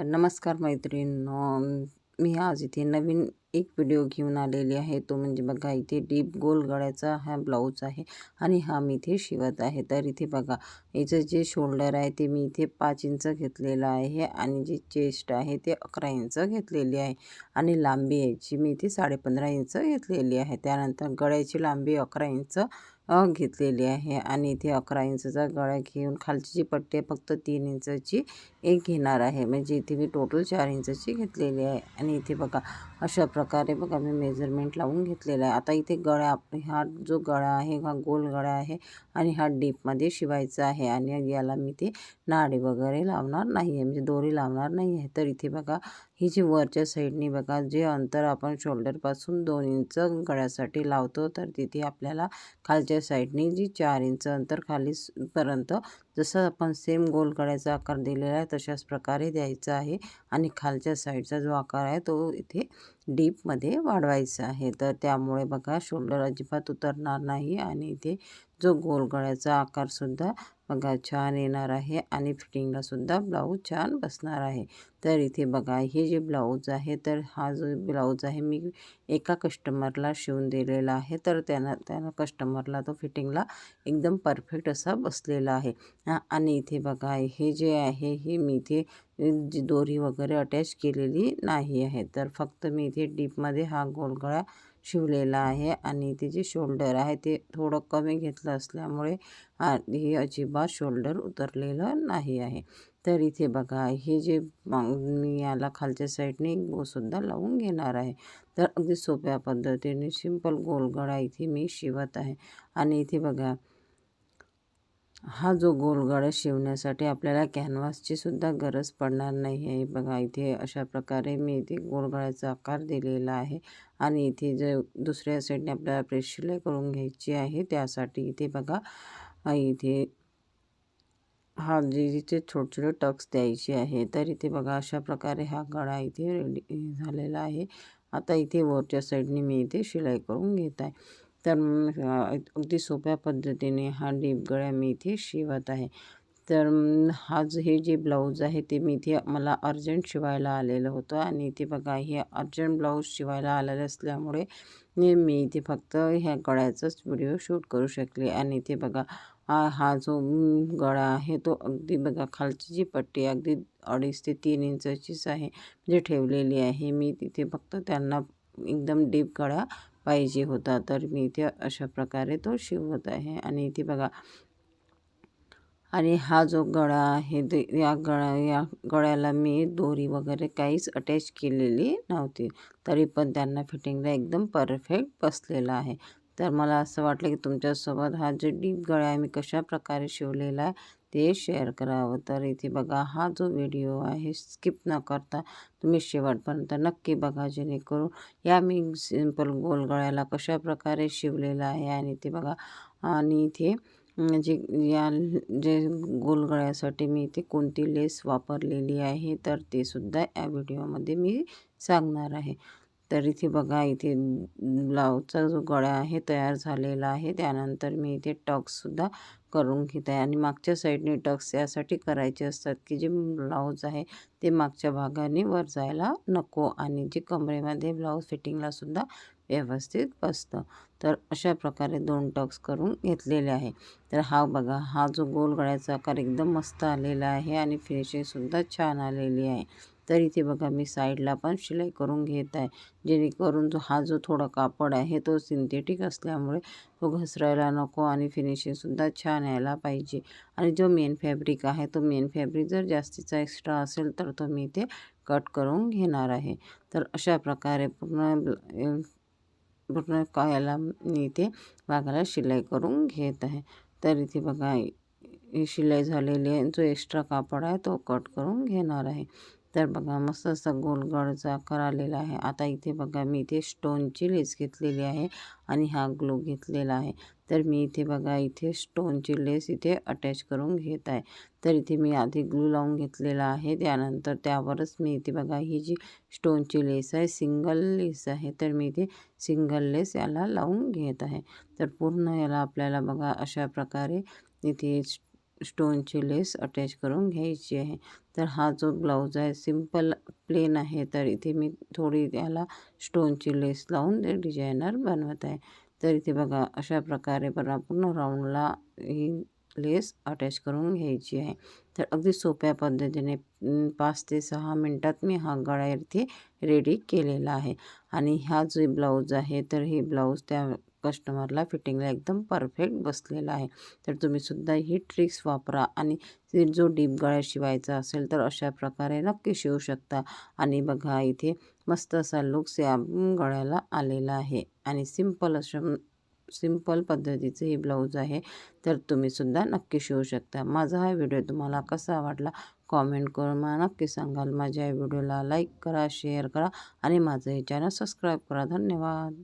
तर नमस्कार मैत्रिणींनो मी आज इथे नवीन एक व्हिडिओ घेऊन आलेली आहे. तो म्हणजे बघा इथे डीप गोल गळ्याचा हा ब्लाऊज आहे आणि हा मी इथे शिवत आहे. तर इथे बघा याचं जे शोल्डर आहे ते मी इथे पाच इंच घेतलेलं आहे आणि जे चेस्ट आहे ते अकरा इंच घेतलेली आहे आणि लांबी याची मी इथे साडेपंधरा इंच घेतलेली आहे. त्यानंतर गळ्याची लांबी अकरा इंच घेतलेली आहे आणि इथे अकरा इंचचा गळा घेऊन खालची जी पट्टी आहे फक्त तीन इंचची एक घेणार आहे. म्हणजे इथे मी टोटल चार इंचची घेतलेली आहे. आणि इथे बघा अशा प्रकारे बघा मी मेजरमेंट लावून घेतलेलं आहे. आता इथे गळा हा जो गळा आहे हा गोल गळा आहे आणि हा डीपमध्ये शिवायचा आहे आणि याला मी ते नाडी वगैरे लावणार नाही आहे. म्हणजे दोरी लावणार नाही आहे. तर इथे बघा ही जी वरच्या साईडनी बघा जे अंतर आपण शोल्डरपासून दोन इंच गळ्यासाठी लावतो तर तिथे आपल्याला खालच्या साईडने जी चार इंच अंतर खालीपर्यंत जसं आपण सेम गोल गळ्याचा आकार दिलेला आहे तशाच प्रकारे द्यायचा आहे. आणि खालच्या साईडचा जो आकार आहे तो इथे डीपमध्ये वाढवायचा आहे. तर त्यामुळे बघा शोल्डर अजिबात उतरणार नाही. आणि इथे जो गोल गळ्याचा आकारसुद्धा बघा छान येणार आहे आणि फिटिंगलासुद्धा ब्लाऊज छान बसणार आहे. तर इथे बघा हे जे ब्लाऊज आहे तर हा जो ब्लाऊज आहे मी एका कस्टमरला शिवून दिलेला आहे. तर त्यांना त्यांना कस्टमरला तो फिटिंगला एकदम परफेक्ट असा बसलेला आहे. आणि इथे बघा हे जे आहे हे मी इथे दोरी वगैरे अटॅच केलेली नाही आहे. तर फक्त मी इथे डीपमध्ये हा गोलगळा शिवलेला आहे आणि ते जे शोल्डर आहे. ते थोडं कमी घेतलं असल्यामुळे हे अजिबात शोल्डर उतरलेलं नाही आहे. तर इथे बघा हे जे मी याला खालच्या साईडने एक बोसुद्धा लावून घेणार आहे. तर अगदी सोप्या पद्धतीने सिंपल गोलगडा इथे मी शिवत आहे. आणि इथे बघा हा जो गोलगडा शिवण्यासाठी आपल्याला कॅनव्हासची सुद्धा गरज पडणार नाही आहे. बघा इथे अशा प्रकारे मी इथे गोलगळ्याचा आकार दिलेला आहे आणि इथे जे दुसऱ्या साईडने आपल्याला प्रेस शिलाई करून घ्यायची आहे त्यासाठी इथे बघा इथे हा जे इथे छोटे छोटे टक्स द्यायचे आहे. तर इथे बघा अशा प्रकारे हा गळा इथे रेडी झालेला आहे. आता इथे वरच्या साईडने मी इथे शिलाई करून घेत आहे. तर अगदी सोप्या पद्धतीने हा डीप गळ्या मी इथे शिवत आहे. तर हा जे हे जे ब्लाऊज आहे ते मी इथे मला अर्जंट शिवायला आलेलं होतं आणि इथे बघा हे अर्जंट ब्लाऊज शिवायला आलेलं असल्यामुळे मी इथे फक्त ह्या गळ्याचाच व्हिडिओ शूट करू शकले आणि इथे बघा हा हा जो गळा आहे तो अगदी बघा खालची जी पट्टी अगदी अडीच ते तीन इंचाचीच आहे म्हणजे ठेवलेली आहे. मी तिथे फक्त त्यांना एकदम डीप गळा पाहिजे होता. तर मी इथे अशा प्रकारे तो शिवत आहे. आणि इथे बघा. आणि हा जो गळा आहे ते या गळा या गळ्याला मी दोरी वगैरे काहीच अटॅच केलेली नव्हती. तरी पण त्यांना फिटिंगला एकदम परफेक्ट बसलेला आहे. तर मला असं वाटलं की तुमच्यासोबत हा जे डीप गळा आहे मी कशा प्रकारे शिवलेला आहे ते शेअर करावं. तर इथे बघा हा जो व्हिडिओ आहे स्किप न करता तुम्ही शेवटपर्यंत नक्की बघा जेणेकरून या मी सिंपल गोल गळ्याला कशा प्रकारे शिवलेला आहे आणि ते बघा आणि इथे जे या जे गोलगळ्यासाठी मी इथे कोणती लेस वापरलेली आहे तर ते सुद्धा या व्हिडिओमध्ये मी सांगणार आहे. तर इथे बघा इथे ब्लाऊजचा जो गळा आहे तयार झालेला आहे. त्यानंतर मी इथे टक्ससुद्धा करून घेत आहे. आणि मागच्या साईडने टक्स यासाठी करायचे असतात की जे ब्लाऊज आहे ते मागच्या भागाने वर जायला नको आणि जे कमरेमध्ये ब्लाऊज फिटिंगलासुद्धा व्यवस्थित बसतं. तर अशा प्रकारे दोन टक्स करून घेतलेले आहे. तर हा बघा हा जो गोल गळ्याचा आकार एकदम मस्त आलेला आहे आणि फिनिशिंगसुद्धा छान आलेली आहे. तर इथे बघा मी साईडला पण शिलाई करून घेत आहे. जेणेकरून जो हा जो थोडा कापड आहे तो सिंथेटिक असल्यामुळे तो घसरायला नको आणि फिनिशिंगसुद्धा छान यायला पाहिजे. आणि जो मेन फॅब्रिक आहे तो मेन फॅब्रिक जर जास्तीचा एक्स्ट्रा असेल तर तो मी इथे कट करून घेणार आहे. तर अशा प्रकारे पूर्ण पूर्ण कायाला मी इथे भागाला शिलाई करून घेत आहे. तर इथे बघा शिलाई झालेली आहे. जो एक्स्ट्रा कापड आहे तो कट करून घेणार आहे. तर बघा मस्त असा गोलगडचा आकार आलेला आहे. आता इथे बघा मी इथे स्टोनची लेस घेतलेली आहे आणि हा ग्लो घेतलेला आहे. तर मी इथे बघा इथे स्टोनची लेस इथे अटॅच करून घेत आहे. तर इथे मी आधी ग्लू लावून घेतलेला आहे. त्यानंतर त्यावरच मी इथे बघा ही जी स्टोनची लेस आहे सिंगल लेस आहे तर मी इथे सिंगल लेस याला लावून घेत आहे. तर पूर्ण याला आपल्याला बघा अशा प्रकारे इथे स्टोनची लेस अटॅच करून घ्यायची आहे. तर हा जो ब्लाऊज आहे सिंपल प्लेन आहे. तर इथे मी थोडी त्याला स्टोनची लेस लावून ते डिझायनर बनवत आहे. तर इथे बघा अशा प्रकारे बघा पूर्ण राऊंडला ही लेस अटॅच करून घ्यायची आहे. तर अगदी सोप्या पद्धतीने पाच ते सहा मिनटात मी हा गळा इथे रेडी केलेला आहे. आणि हा जो ब्लाऊज आहे तर हे ब्लाऊज त्या कस्टमरला फिटिंगला एकदम परफेक्ट बसलेला आहे. तर तुम्हीसुद्धा ही ट्रिक्स वापरा आणि जो डीप गळ्या शिवायचा असेल तर अशा प्रकारे नक्की शिवू शकता. आणि बघा इथे मस्त असा लुक्स या गळ्याला आलेला आहे. आणि सिंपल असं सिंपल पद्धतीचं हे ब्लाऊज आहे. तर तुम्हीसुद्धा नक्की शिवू शकता. माझा हा व्हिडिओ तुम्हाला कसा वाटला कॉमेंट करून मला नक्की सांगाल. माझ्या व्हिडिओला लाईक करा शेअर करा आणि माझं हे चॅनल सबस्क्राईब करा. धन्यवाद.